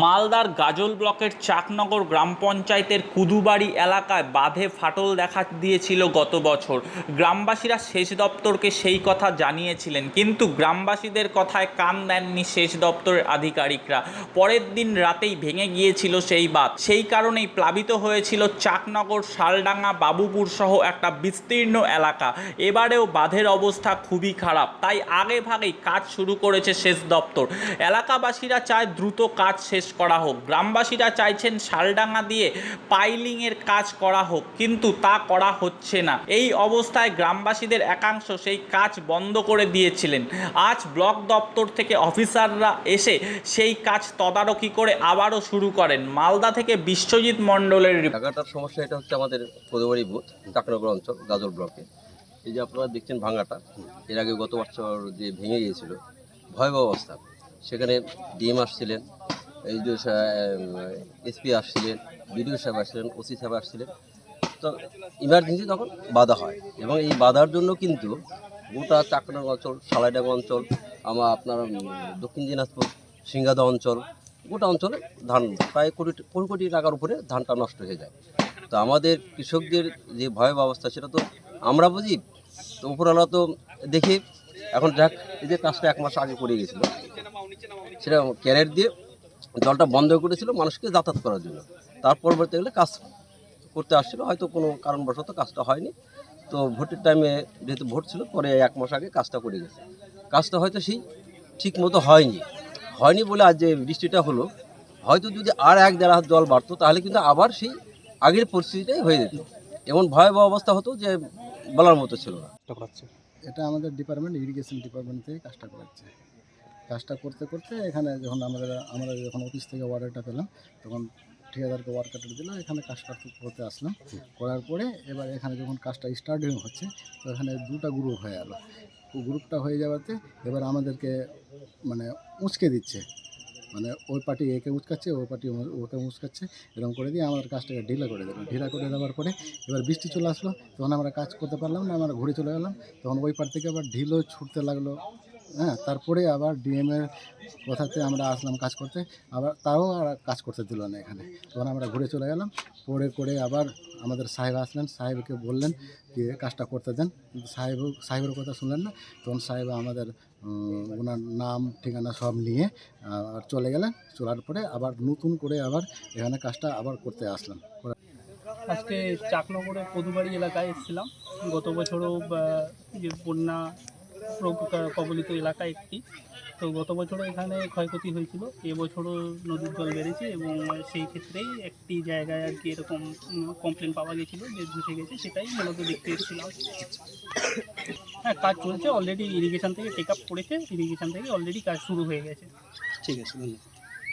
মালদার গাজল ব্লকের চাকনগর গ্রাম পঞ্চায়েতের কুদুবাড়ি এলাকায় বাঁধে ফাটল দেখা দিয়েছিল গত বছর। গ্রামবাসীরা সেচ দপ্তরকে সেই কথা জানিয়েছিলেন, কিন্তু গ্রামবাসীদের কথায় কান দেননি সেচ দপ্তরের আধিকারিকরা। পরের দিন রাতেই ভেঙে গিয়েছিল সেই বাঁধ। সেই কারণেই প্লাবিত হয়েছিল চাকনগর, শালডাঙ্গা, বাবুপুর সহ একটা বিস্তীর্ণ এলাকা। এবারেও বাঁধের অবস্থা খুবই খারাপ। তাই আগে ভাগেই কাজ শুরু করেছে সেচ দপ্তর। এলাকাবাসীরা চায় দ্রুত কাজ শেষ করা হোক। গ্রামবাসীরা চাইছেন শালডাঙ্গা দিয়ে পাইলিংয়ের কাজ করা হোক, কিন্তু তা করা হচ্ছে না। এই অবস্থায় গ্রামবাসীদের একাংশ সেই কাজ বন্ধ করে দিয়েছিলেন। আজ ব্লক দপ্তর থেকে অফিসাররা এসে সেই কাজ তদারকি করে আবারও শুরু করেন। মালদা থেকে বিশ্বজিৎ মণ্ডলের। জায়গাটার সমস্যা, এটা হচ্ছে আমাদের পদবাড়ি বুথ চাকনগর অঞ্চল গাজল ব্লকে। এই যে আপনারা দেখছেন ভাঙাটা, এর আগে গত বছর যে ভেঙে গিয়েছিল, ভয়াবহ অবস্থা। সেখানে ডিএম আসছিলেন এই যে এসপি আসছিলেন, বিডিও সাহেব আসছিলেন, ওসি সাহেব আসছিলেন। তো ইমার্জেন্সি তখন বাধা হয় এবং এই বাধার জন্য কিন্তু গোটা চাকনগর অঞ্চল, সালাইডাঙ্গা অঞ্চল আমার আপনার দক্ষিণ দিনাজপুর সিংগাদা অঞ্চল, গোটা অঞ্চলে ধান, প্রায় কোটি কোটি কোটি টাকার উপরে ধানটা নষ্ট হয়ে যায়। তো আমাদের কৃষকদের যে ভয়াবহ অবস্থা, সেটা তো আমরা বুঝি, তো উপরওয়ালা তো দেখি। এখন যাক এই যে কাজটা এক মাস আগে করে গেছিল, সেটা ক্যারেট দিয়ে জলটা বন্ধ করেছিল মানুষকে যাতায়াত করার জন্য। তার পরবর্তী গেলে কাজ করতে আসছিল, হয়তো কোনো কারণবশত কাজটা হয়নি। তো ভোটের টাইমে যেহেতু ভোট ছিল, পরে এক মাস আগে কাজটা করে গেছে। কাজটা হয়তো সেই ঠিক মতো হয়নি। হয়নি বলে আজ যে বৃষ্টিটা হলো, হয়তো যদি আর এক দেড় হাত জল বাড়তো, তাহলে কিন্তু আবার সেই আগের পরিস্থিতিটাই হয়ে যেত। এমন ভয়াবহ অবস্থা হতো যে বলার মতো ছিল না। এটা আমাদের ডিপার্টমেন্ট ইরিগেশন ডিপার্টমেন্ট থেকে কাজটা করাচ্ছে। কাজটা করতে করতে এখানে যখন আমরা আমরা যখন অফিস থেকে অর্ডারটা পেলাম, তখন ঠিকাদারকে ওয়ার্কারটা দিলাম এখানে কাজটা করতে করতে আসলাম। করার পরে এবার এখানে যখন কাজটা স্টার্টিং হচ্ছে, তো এখানে দুটো গ্রুপ হয়ে গেল। গ্রুপটা হয়ে যাওয়াতে এবার আমাদেরকে মানে উঁচকে দিচ্ছে। মানে ওই পার্টি একে উচকাচ্ছে, ওই পার্টি ওকে উচকাচ্ছে। এরকম করে দিয়ে আমাদের কাজটাকে ঢিলা করে দিলাম ঢিলা করে দেওয়ার পরে এবার বৃষ্টি চলে আসলো, তখন আমরা কাজ করতে পারলাম না, আমরা ঘুরে চলে গেলাম। তখন ওই পার থেকে আবার ঢিলও ছুটতে লাগল। হ্যাঁ তারপরে আবার ডিএমের কথাতে আমরা আসলাম কাজ করতে। আবার তাও আর কাজ করতে দিল না এখানে। তখন আমরা ঘুরে চলে গেলাম। পরে করে আবার আমাদের সাহেব আসলেন। সাহেবকে বললেন যে, কাজটা করতে দেন। সাহেব, সাহেবের কথা শুনলেন না। তখন সাহেব আমাদের ওনার নাম, ঠিকানা সব নিয়ে আর চলে গেলেন। চলার পরে আবার নতুন করে আবার এখানে কাজটা আবার করতে আসলাম। আজকে চাকনগরের পদুবাড়ি এলাকায় এসেছিলাম। গত বছরও যে বন্যা প্রক- কবলিত এলাকা একটি। তো গত বছরও এখানে ক্ষয়ক্ষতি হয়েছিল। এবছরও নদীর জল বেড়েছে এবং সেই ক্ষেত্রেই একটি জায়গায় আর কি এরকম কমপ্লেন পাওয়া গেছিল যে ধসে গেছে, সেটাই মূলত দেখতে এসেছিলাম। হ্যাঁ কাজ চলছে অলরেডি ইরিগেশন থেকে টেক আপ করেছে ইরিগেশন থেকে অলরেডি কাজ শুরু হয়ে গেছে। ঠিক আছে, ধন্যবাদ।